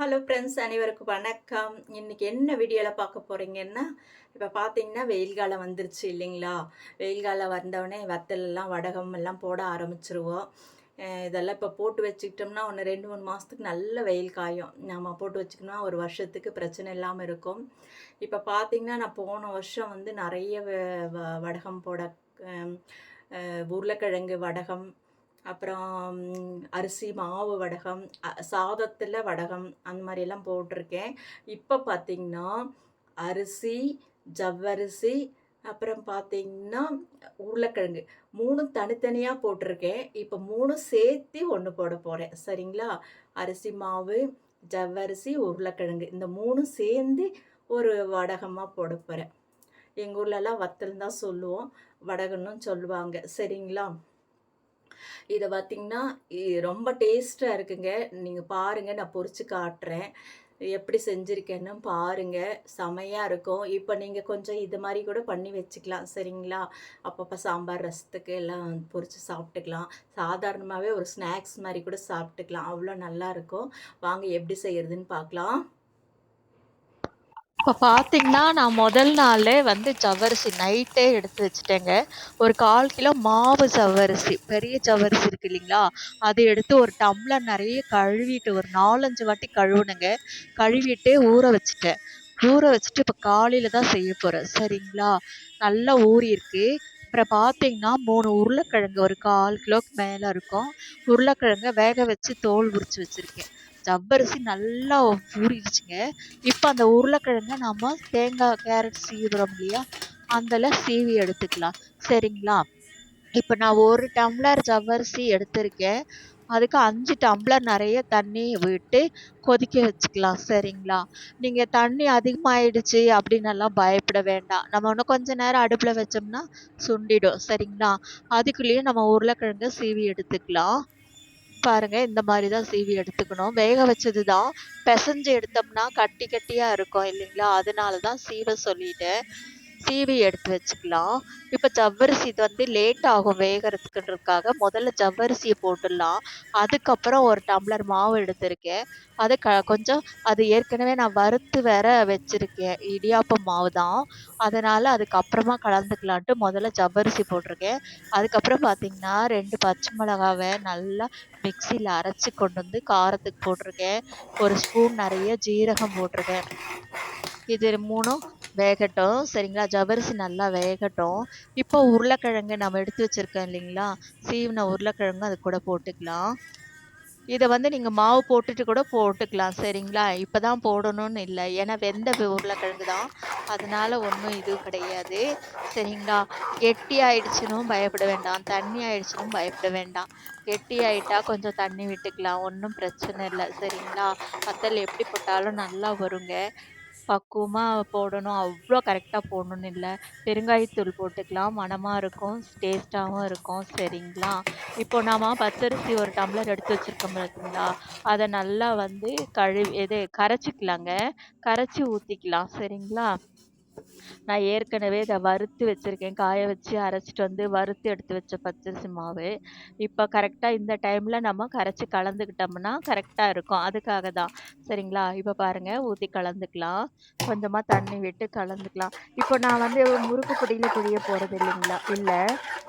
Hello friends அனைவருக்கும் வணக்கம். இன்னைக்கு என்ன வீடியோவில் பார்க்க போகிறீங்கன்னா இப்போ பார்த்தீங்கன்னா வெயில் காலம் வந்துருச்சு இல்லைங்களா? வெயில் காலம் வந்தவொடனே வத்தலெல்லாம் வடகம் எல்லாம் போட ஆரம்பிச்சிருவோம். இதெல்லாம் இப்போ போட்டு வச்சுக்கிட்டோம்னா ஒன்று ரெண்டு மூணு மாதத்துக்கு நல்ல வெயில் காயும். நம்ம போட்டு வச்சுக்கணும்னா ஒரு வருஷத்துக்கு பிரச்சனை இல்லாமல் இருக்கும். இப்போ பார்த்தீங்கன்னா நான் போன வருஷம் வந்து நிறைய வ- வடகம் போட உருளைக்கிழங்கு வடகம் அப்புறம் அரிசி மாவு வடகம் சாதத்தில் வடகம் அந்த மாதிரியெல்லாம் போட்டிருக்கேன். இப்போ பார்த்தீங்கன்னா அரிசி ஜவ்வரிசி அப்புறம் பார்த்தீங்கன்னா உருளைக்கிழங்கு மூணும் தனித்தனியாக போட்டிருக்கேன். இப்போ மூணும் சேர்த்து ஒன்று போட போகிறேன் சரிங்களா? அரிசி மாவு ஜவ்வரிசி உருளைக்கிழங்கு இந்த மூணும் சேர்ந்து ஒரு வடகமாக போட போகிறேன் எங்கள் ஊர்லலாம் வத்தல் தான் சொல்லுவோம். வடகன்னும் சொல்லுவாங்க. சரிங்களா? இதை பார்த்தீங்கன்னா ரொம்ப டேஸ்ட்டாக இருக்குங்க. நீங்கள் பாருங்கள் நான் பொறிச்சு காட்டுறேன். எப்படி செஞ்சுருக்கேன்னு பாருங்கள் செமையாக இருக்கும். இப்போ நீங்கள் கொஞ்சம் இது மாதிரி கூட பண்ணி வச்சுக்கலாம் சரிங்களா? அப்பப்போ சாம்பார் ரசத்துக்கு எல்லாம் பொறிச்சு சாப்பிட்டுக்கலாம். சாதாரணமாகவே ஒரு ஸ்நாக்ஸ் மாதிரி கூட சாப்பிட்டுக்கலாம். அவ்வளோ நல்லாயிருக்கும் வாங்க எப்படி செய்கிறதுன்னு பார்க்கலாம் இப்போ பார்த்தீங்கன்னா நான் முதல் நாளே வந்து ஜவ்வரிசி நைட்டே எடுத்து வச்சுட்டேங்க. ஒரு கால் கிலோ மாவு ஜவ்வரிசி பெரிய ஜவ்வரிசி இருக்கு இல்லைங்களா? அதை எடுத்து ஒரு டம்ளர் நிறைய கழுவிட்டு ஒரு நாலஞ்சு வாட்டி கழுவுனுங்க கழுவிட்டு ஊற வச்சுட்டேன். ஊற வச்சுட்டு இப்போ காலையில் தான் செய்ய போகிறேன் சரிங்களா? நல்லா ஊறி இருக்கு. அப்புறம் பார்த்தீங்கன்னா மூணு உருளைக்கிழங்கு ஒரு கால் கிலோக்கு மேலே இருக்கும். உருளைக்கிழங்க வேக வச்சு தோல் உரிச்சு வச்சுருக்கேன். ஜவ்வரிசி நல்லா ஊறிடுச்சுங்க. இப்போ அந்த உருளைக்கிழங்க நம்ம தேங்காய் கேரட் சீவுறோம் இல்லையா அதில் சீவி எடுத்துக்கலாம். சரிங்களா? இப்போ நான் ஒரு டம்ளர் ஜவ்வரிசி எடுத்திருக்கேன். அதுக்கு அஞ்சு டம்ளர் நிறைய தண்ணி விட்டு கொதிக்க வச்சுக்கலாம். சரிங்களா? நீங்கள் தண்ணி அதிகமாகிடுச்சு அப்படின்னு பயப்பட வேண்டாம். நம்ம இன்னும் கொஞ்ச நேரம் அடுப்பில் வச்சோம்னா சுண்டிடும். சரிங்களா? அதுக்குள்ளேயே நம்ம உருளைக்கிழங்க சீவி எடுத்துக்கலாம். பாருங்க இந்த மாதிரி தான் சீவி எடுத்துக்கணும். வேக வச்சது தான் பிசைஞ்சு எடுத்தோம்னா கட்டி கட்டியாக இருக்கும் இல்லைங்களா? அதனால தான் சீவ சொல்லிட்டேன். சீவி எடுத்து வச்சுக்கலாம். இப்போ ஜவ்வரிசி இது வந்து லேட் ஆகும் வேகிறதுக்குன்றதுக்காக. முதல்ல ஜவ்வரிசியை போட்டுடலாம். அதுக்கப்புறம் ஒரு டம்ளர் மாவு எடுத்திருக்கேன். அது க கொஞ்சம் அது ஏற்கனவே நான் வறுத்து வேற வச்சுருக்கேன். இடியாப்பம் மாவு தான். அதனால் அதுக்கப்புறமா கலந்துக்கலான்ட்டு முதல்ல ஜவ்வரிசி போட்டிருக்கேன். அதுக்கப்புறம் பார்த்தீங்கன்னா ரெண்டு பச்சை மிளகாவை நல்லா மிக்சியில் அரைச்சி கொண்டு வந்து காரத்துக்கு போட்டிருக்கேன். ஒரு ஸ்பூன் நிறைய ஜீரகம் போட்டிருக்கேன். இது மூணும் வேகட்டும். சரிங்களா? ஜவ்வரிசி நல்லா வேகட்டும். இப்போ உருளைக்கிழங்கு நம்ம எடுத்து வச்சுருக்கோம் இல்லைங்களா? சீவின உருளைக்கிழங்கு அது கூட போட்டுக்கலாம். இதை வந்து நீங்கள் மாவு போட்டுட்டு கூட போட்டுக்கலாம். சரிங்களா? இப்போ தான் போடணும்னு இல்லை. ஏன்னா வெந்த உருளைக்கிழங்கு தான். அதனால் ஒன்றும் இது கிடையாது. சரிங்களா? கெட்டி ஆயிடுச்சுனும் பயப்பட வேண்டாம். தண்ணி ஆயிடுச்சுனும் பயப்பட வேண்டாம். கெட்டி ஆயிட்டா கொஞ்சம் தண்ணி விட்டுக்கலாம். ஒன்றும் பிரச்சனை இல்லை. சரிங்களா? வத்தல் எப்படி போட்டாலும் நல்லா வருங்க. பக்குவமாக போடணும். அவ்வளோ கரெக்டாக போடணும்னு இல்லை. பெருங்காயத்தூள் போட்டுக்கலாம். மணமாக இருக்கும். டேஸ்ட்டாகவும் இருக்கும். சரிங்களா? இப்போ நாம பச்சரிசி ஒரு டம்ளர் எடுத்து வச்சுருக்கோம் பார்த்தீங்களா அதை நல்லா வந்து கழுவி இது கரைச்சிக்கலாங்க. கரைச்சி ஊற்றிக்கலாம் சரிங்களா? நான் ஏற்கனவே இதை வறுத்து வச்சுருக்கேன். காய வச்சு அரைச்சிட்டு வந்து வறுத்து எடுத்து வச்ச பச்சரிசி மாவு இப்போ கரெக்டாக இந்த டைமில் நம்ம கரைச்சி கலந்துக்கிட்டோம்னா கரெக்டாக இருக்கும். அதுக்காக தான். சரிங்களா? இப்போ பாருங்கள் ஊற்றி கலந்துக்கலாம். கொஞ்சமாக தண்ணி விட்டு கலந்துக்கலாம். இப்போ நான் வந்து முறுக்கு பொடியில் புழிய போகிறது இல்லைங்களா? இல்லை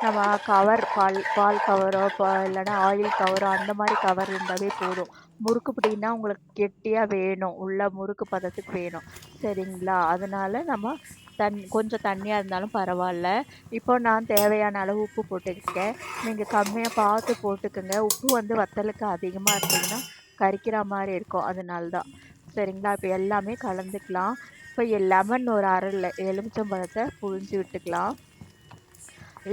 நம்ம கவர் பால் பால் கவரோ இல்லைன்னா ஆயில் கவரோ அந்த மாதிரி கவர் இருந்தாலே போதும். முறுக்கு பிடினா உங்களுக்கு கெட்டியாக வேணும். உள்ள முறுக்கு பதத்துக்கு வேணும். சரிங்களா? அதனால நம்ம தண் கொஞ்சம் தண்ணியாக இருந்தாலும் பரவாயில்ல. இப்போ நான் தேவையான அளவு உப்பு போட்டுக்கிட்டேன். நீங்கள் கம்மியாக பார்த்து போட்டுக்கோங்க. உப்பு வந்து வத்தலுக்கு அதிகமாக இருந்ததுன்னா கரிக்கிற மாதிரி இருக்கும். அதனால தான். சரிங்களா? இப்போ எல்லாமே கலந்துக்கலாம். இப்போ லெமன் ஒரு அரை எலுமிச்சம்பழத்தை புழிஞ்சு விட்டுக்கலாம்.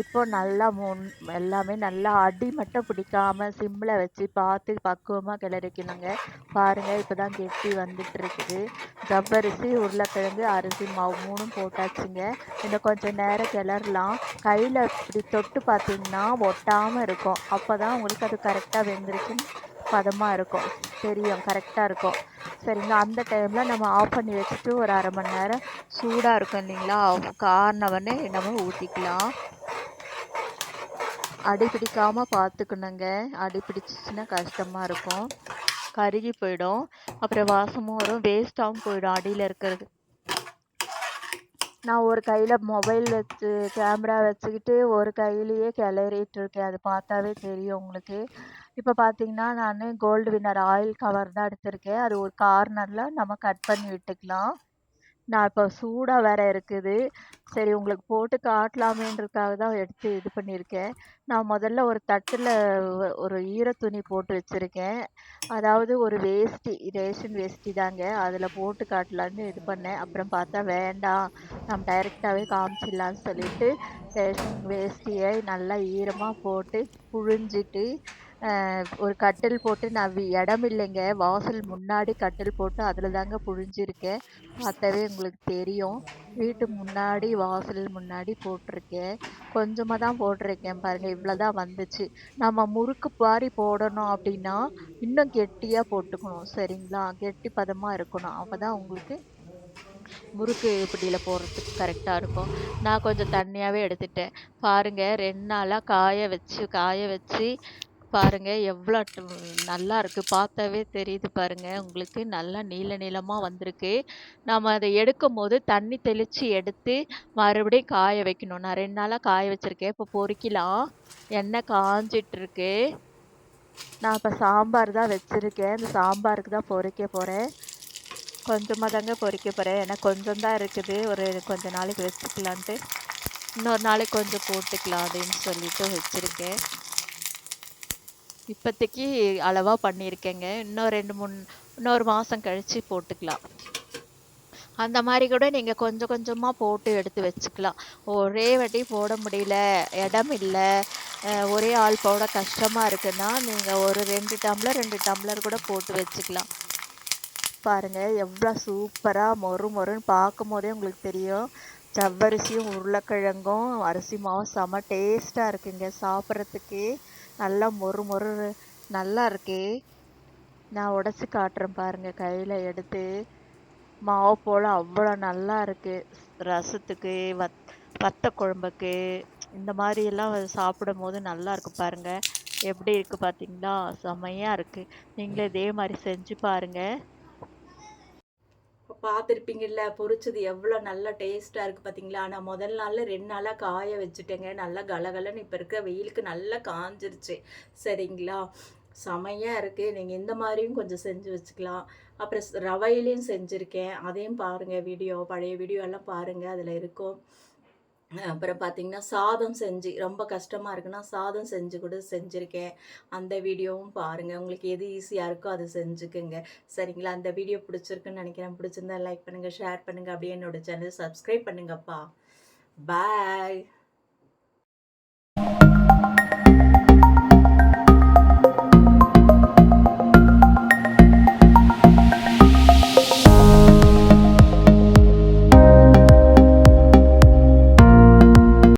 இப்போ நல்லா முன் எல்லாமே நல்லா அடி மட்டும் பிடிக்காம சிம்மில் வச்சு பார்த்து பக்குவமாக கிளறிக்கணுங்க. பாருங்கள் இப்போ தான் கெட்டி வந்துட்டு இருக்குது ஜவ்வரிசி உருளைக்கிழங்கு அரிசி மாவு மூணும் போட்டாச்சுங்க. இன்னும் கொஞ்சம் நேரம் கிளறலாம். கையில் இப்படி தொட்டு பார்த்தீங்கன்னா ஒட்டாமல் இருக்கும். அப்போ தான் உங்களுக்கு அது கரெக்டாக வெந்துருச்சுன்னு பதமாக இருக்கும். தெரியும் கரெக்டாக இருக்கும். சரிங்களா அந்த டைமில் நம்ம ஆஃப் பண்ணி வச்சுட்டு ஒரு அரை மணி நேரம் சூடாக இருக்கும் இல்லைங்களா? காரணவனே நம்ம ஊற்றிக்கலாம் அடி பார்த்துக்கணுங்க அடி பிடிச்சிச்சின்னா கஷ்டமாக இருக்கும். கருகி போயிடும். அப்புறம் வாசமும் வரும். வேஸ்ட்டாகவும் போயிடும் அடியில் இருக்கிறது. நான் ஒரு கையில் மொபைல் வச்சு கேமரா வச்சுக்கிட்டு ஒரு கையிலேயே கிளறிட்டு இருக்கேன். அது பார்த்தாவே தெரியும் உங்களுக்கு. இப்போ பார்த்தீங்கன்னா நான் கோல்டு வின்னர் ஆயில் கவர் தான் எடுத்திருக்கேன். அது ஒரு கார்னரில் நம்ம கட் பண்ணி விட்டுக்கலாம். நான் இப்போ சூடாக வேற இருக்குது. சரி உங்களுக்கு போட்டு காட்டலாமேன்றதுக்காக தான் எடுத்து இது பண்ணியிருக்கேன். நான் முதல்ல ஒரு தட்டில் ஒரு ஈர துணி போட்டு வச்சுருக்கேன். அதாவது ஒரு வேஷ்டி ரேஷன் வேஷ்டி தாங்க. அதில் போட்டு காட்டலான்னு இது பண்ணேன். அப்புறம் பார்த்தா வேண்டாம். நம்ம டைரெக்டாகவே காமிச்சிடலான்னு சொல்லிட்டு ரேஷன் வேஷ்டியை நல்லா ஈரமாக போட்டு புழிஞ்சிட்டு ஒரு கட்டில் போட்டு நான் வி- இடம் இல்லைங்க. வாசல் முன்னாடி கட்டில் போட்டு அதில் தாங்க புழிஞ்சிருக்கேன் பார்த்தாவே உங்களுக்கு தெரியும். வீட்டு முன்னாடி வாசல் முன்னாடி போட்டிருக்கேன். கொஞ்சமாக தான் போட்டிருக்கேன் பாருங்கள் இவ்வளோ தான் வந்துச்சு. நம்ம முறுக்கு பாரி போடணும் அப்படின்னா இன்னும் கெட்டியாக போட்டுக்கணும். சரிங்களா? கெட்டி பதமாக இருக்கணும். அப்போ தான் உங்களுக்கு முறுக்கு பிடியில் போடுறதுக்கு கரெக்டாக இருக்கும். நான் கொஞ்சம் தண்ணியாகவே எடுத்துட்டேன். பாருங்கள் ரெண்டு நாளாக காய வச்சு காய வச்சு பாருங்க எவ்வளோ நல்லா இருக்கு. பார்த்தாவே தெரியுது பாருங்க. உங்களுக்கு நல்லா நீள நீளமாக வந்திருக்கு. நாம் அதை எடுக்கும் போது தண்ணி தெளித்து எடுத்து மறுபடியும் காய வைக்கணும். நான் ரெண்டு நாளாக காய வச்சுருக்கேன். இப்போ பொரிக்கலாம் எண்ணெய் காஞ்சிட்ருக்கு. நான் இப்போ சாம்பார் தான் வச்சுருக்கேன். இந்த சாம்பாருக்கு தான் பொறிக்க போகிறேன் கொஞ்சமாக தாங்க பொறிக்க போகிறேன் ஏன்னா கொஞ்சம் தான் இருக்குது. ஒரு கொஞ்ச நாளைக்கு வச்சுக்கலான்ட்டு. இன்னொரு நாளைக்கு கொஞ்சம் போட்டுக்கலாம் அப்படின்னு சொல்லிட்டு வச்சுருக்கேன். இப்போதைக்கு அளவாக பண்ணியிருக்கேங்க. இன்னும் ரெண்டு மூணு இன்னொரு மாதம் கழித்து போட்டுக்கலாம். அந்த மாதிரி கூட நீங்கள் கொஞ்சம் கொஞ்சமாக போட்டு எடுத்து வச்சுக்கலாம். ஒரே வாட்டி போட முடியல இடம் இல்லை. ஒரே ஆள் போட கஷ்டமாக இருக்குன்னா நீங்கள் ஒரு ரெண்டு டம்ளர் ரெண்டு டம்ளர் கூட போட்டு வச்சுக்கலாம். பாருங்கள் எவ்வளோ சூப்பராக மொறு மொறுன்னு பார்க்கும் போதே உங்களுக்கு தெரியும். ஜவ்வரிசியும் உருளைக்கிழங்கும் அரிசி மாவும் செம டேஸ்ட்டாக இருக்குங்க. சாப்பிட்றதுக்கு நல்லா மொறு மொறு நல்லா இருக்கே. நான் உடச்சி காட்டுறேன் பாருங்கள் கையில் எடுத்து. மாவு போல் அவ்வளோ நல்லா இருக்குது ரசத்துக்கு வத் வத்த குழம்புக்கு இந்த மாதிரி எல்லாம் சாப்பிடும் போது நல்லா இருக்கு பாருங்கள் எப்படி இருக்குது பார்த்தீங்களா செம்மையாக இருக்குது நீங்களே இதே மாதிரி செஞ்சு பாருங்கள் பார்த்துருப்பீங்கள்ல பார்த்துருப்பீங்கல்ல பொரிச்சது எவ்வளோ நல்லா டேஸ்ட்டாக இருக்குது பார்த்தீங்களா நான் முதல் நாளில் ரெண்டு நாளாக காய வச்சுட்டேங்க. நல்லா கலகலன்னு இப்போ இருக்கிற வெயிலுக்கு நல்லா காஞ்சிருச்சு. சரிங்களா? செமையாக இருக்குது நீங்கள் இந்த மாதிரியும் கொஞ்சம் செஞ்சு வச்சுக்கலாம். அப்புறம் ரவையிலையும் செஞ்சுருக்கேன். அதையும் பாருங்கள் வீடியோ பழைய வீடியோ எல்லாம் பாருங்கள் அதில் இருக்கும். அப்புறம் பார்த்தீங்கன்னா சாதம் செஞ்சு ரொம்ப கஷ்டமாக இருக்குன்னா சாதம் செஞ்சு கூட செஞ்சுருக்கேன். அந்த வீடியோவும் பாருங்கள் உங்களுக்கு எது ஈஸியாக இருக்கோ அதை செஞ்சுக்குங்க. சரிங்களா? அந்த வீடியோ பிடிச்சிருக்குன்னு நினைக்கிறேன். பிடிச்சிருந்தா லைக் பண்ணுங்கள் ஷேர் பண்ணுங்கள் அப்படியே என்னோடய சேனல் சப்ஸ்கிரைப் பண்ணுங்கப்பா. பாய்